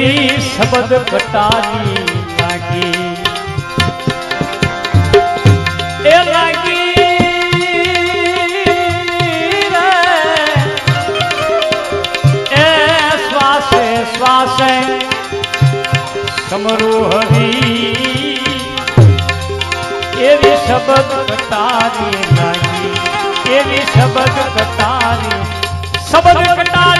એવી શબ્દ કટારી લાગી એ લાગી એ શ્વાસે શ્વાસે સમરુ એવી શબ્દ કટારી લાગી એવી શબ્દ કટારી શબ્દ કટારી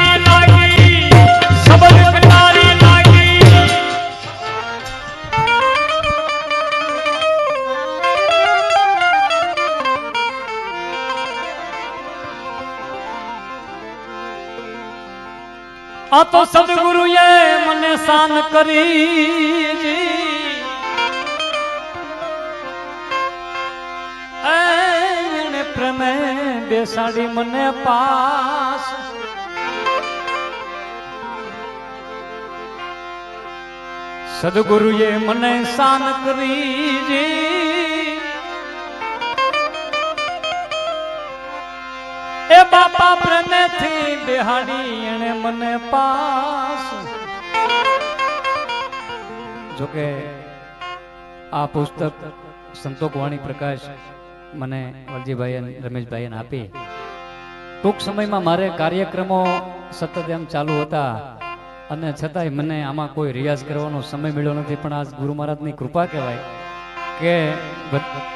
આ તો સદગુરુએ મને સાન કરી. એને પ્રેમે બેસાડી મને પાસ. સદગુરુએ મને સાન કરી. એ બાપા પ્રેમેથી બિહાડી એને મને પાસ. જોકે આ પુસ્તક સંતોક વાણી પ્રકાશ મને વલજીભાઈ રમેશભાઈ આપી. ટૂંક સમયમાં મારે કાર્યક્રમો સતત એમ ચાલુ હતા અને છતાંય મને આમાં કોઈ રિયાઝ કરવાનો સમય મળ્યો નથી. પણ આ ગુરુ મહારાજની કૃપા કહેવાય કે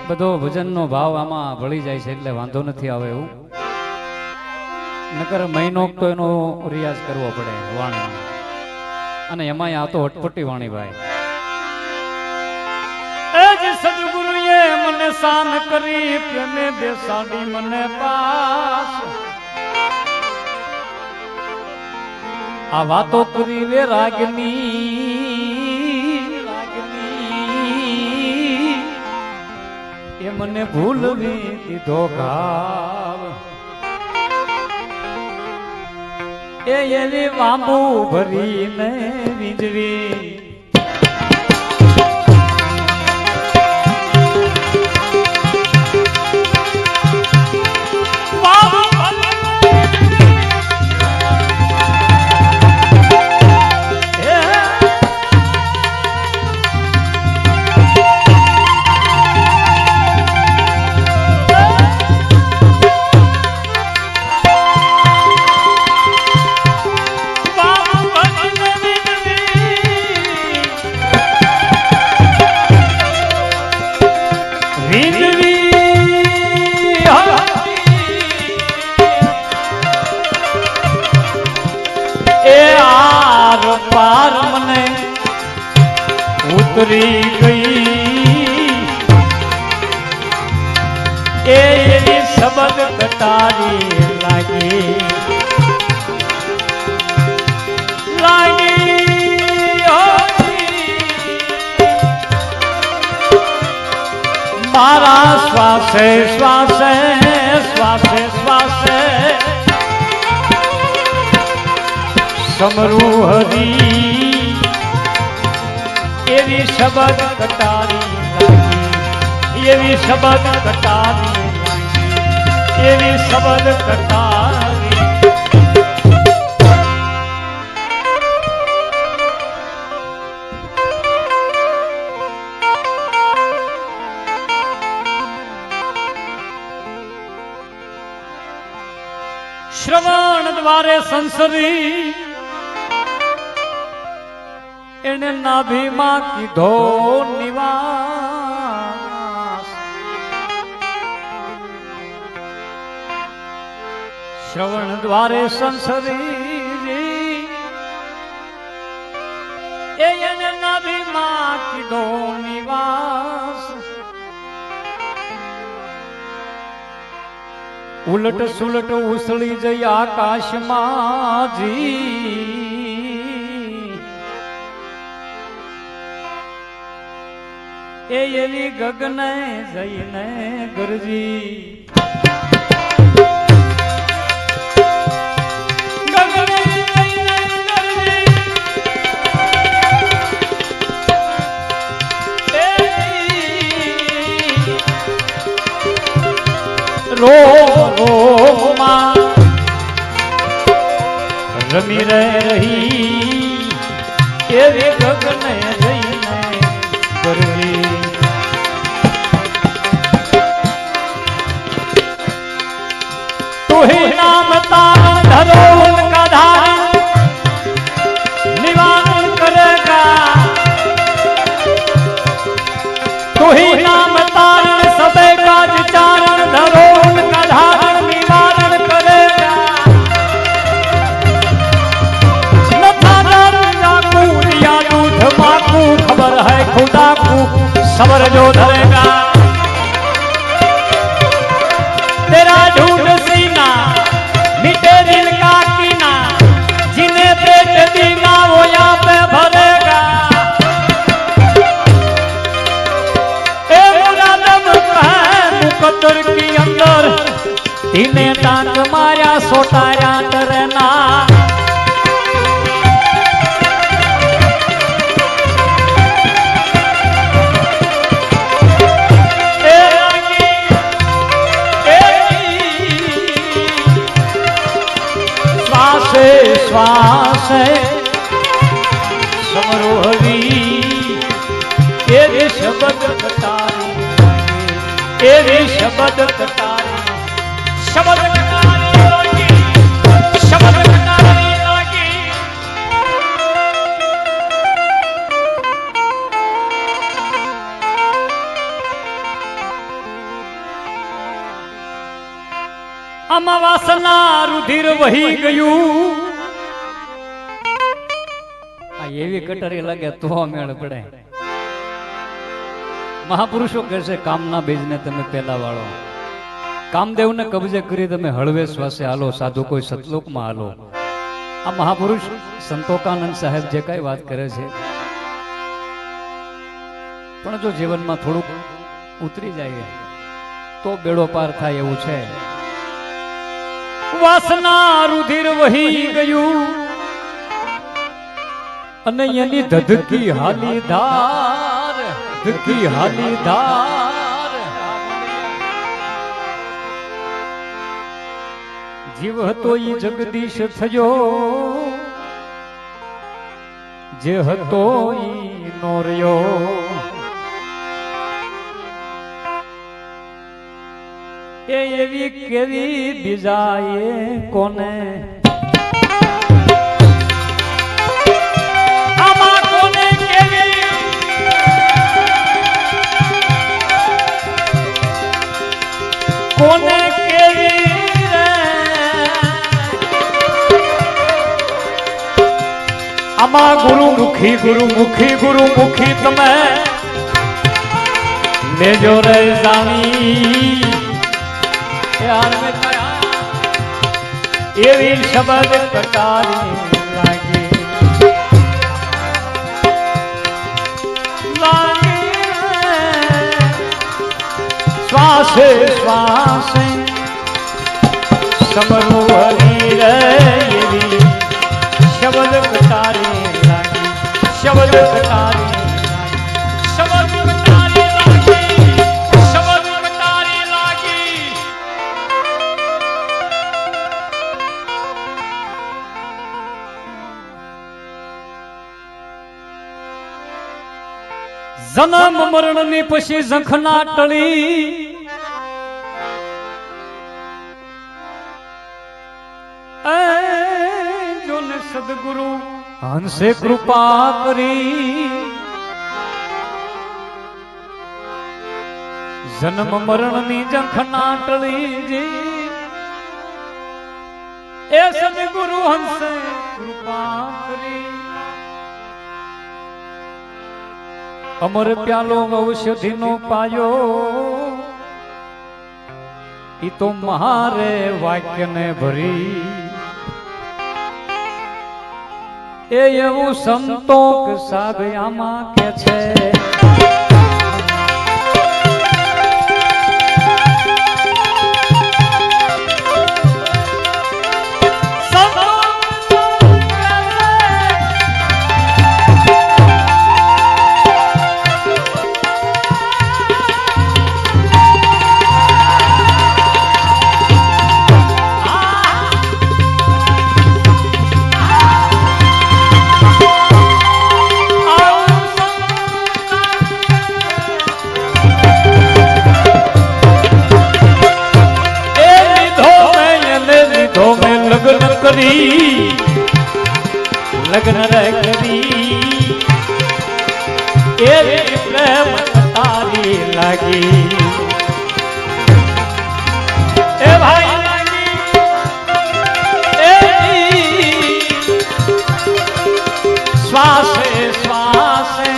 બધો ભજનનો ભાવ આમાં વળી જાય છે એટલે વાંધો નથી આવે એવું. નકર મહિનો તો એનો રિયાઝ કરવો પડે, વાણીનો. અને એમાંય આ તો અટપટી વાણી ભાઈ. સદગુરુએ મને સાન કરી, પ્રેમે બેસાડી મને પાસ. આ વાતો કરી વે રાગની. એ મને ભૂલવી દીધો ઘાવ એ એવી વાંબુ ભરીને વીજવી. ઉતરી ગઈ. એ એવી શબ્દ કટારી લાગી. લાગી મારા શ્વાસે શ્વાસે શ્વાસે શ્વાસે. સમરૂ હરી એવી શબદ કટારી એવી શબદ કટારી એવી શબદ કટારી શ્રવણ દ્વારે સંસરી એને નાભીમાં કીધો, નિવાસ. શ્રવણ દ્વારે સંસરી એ એને નાભીમાં કીધો, નિવાસ. ઉલટ સુલટ ઉસળી જઈ આકાશમાં જી. એ એવી ગગને જઈને ગુરજી. રોમ રોમમાં રમી રહી એવી ગગને सबर जो રુધિર વહી ગયું. આ એવી કટરી લાગે તો મેળ પડે. મહાપુરુષો કહે છે, કામના બીજને તમે પેલા વાળો. કામદેવને કબજે કરી તમે હળવે શ્વાસે હાલો સાધુ કોઈ સતલોકમાં હાલો. આ મહાપુરુષ સંતોકાનંદ સાહેબ જે કઈ વાત કરે છે, પણ જો જીવનમાં થોડુંક ઉતરી જાય, તો બેડો પાર થાય એવું છે. વાસના રુધિર વહી ગયું. અને એની ધધકી હાલી ધાર, ધધકી હાલી ધાર. જીવ હતો ઈ જગદીશ થયો. જે હતો ઈ નો રહ્યો એ એવી કેવી બીજાએ કોને? કોને કેવી? આમાં ગુરુ મુખી ગુરુ મુખી ગુરુ મુખી તમે. મેજો રે જાણી. પ્યાર में થયા એવી શબ્દ કટારી લાગે. શ્વાસે શ્વાસે સમરું હરી રે કટારી જન્મ મરણની પછી ઝંખના ટળી. સદગુરુ હંસે કૃપા કરી. જન્મ મરણની ઝંખના ટળી એ સદગુરુ હંસે કૃપા કરી. અમર પ્યાલો ઔષધિ નો પાયો. ઈ તો મહારે વાક્ય ને ભરી. એ એવું સંતોક આમાં કે છે. લગ્ન રે કરી એવી પ્રેમ તારી લાગી. એ ભાઈ શ્વાસે શ્વાસે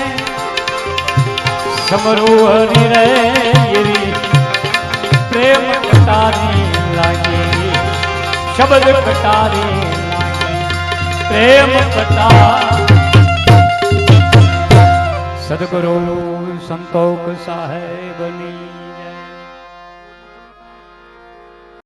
સમરું હરી રે પ્રેમ કટારી લાગી. શબ્દ કટારી પ્રેમ કટા સદગુરુ સંતોષ સાહેબની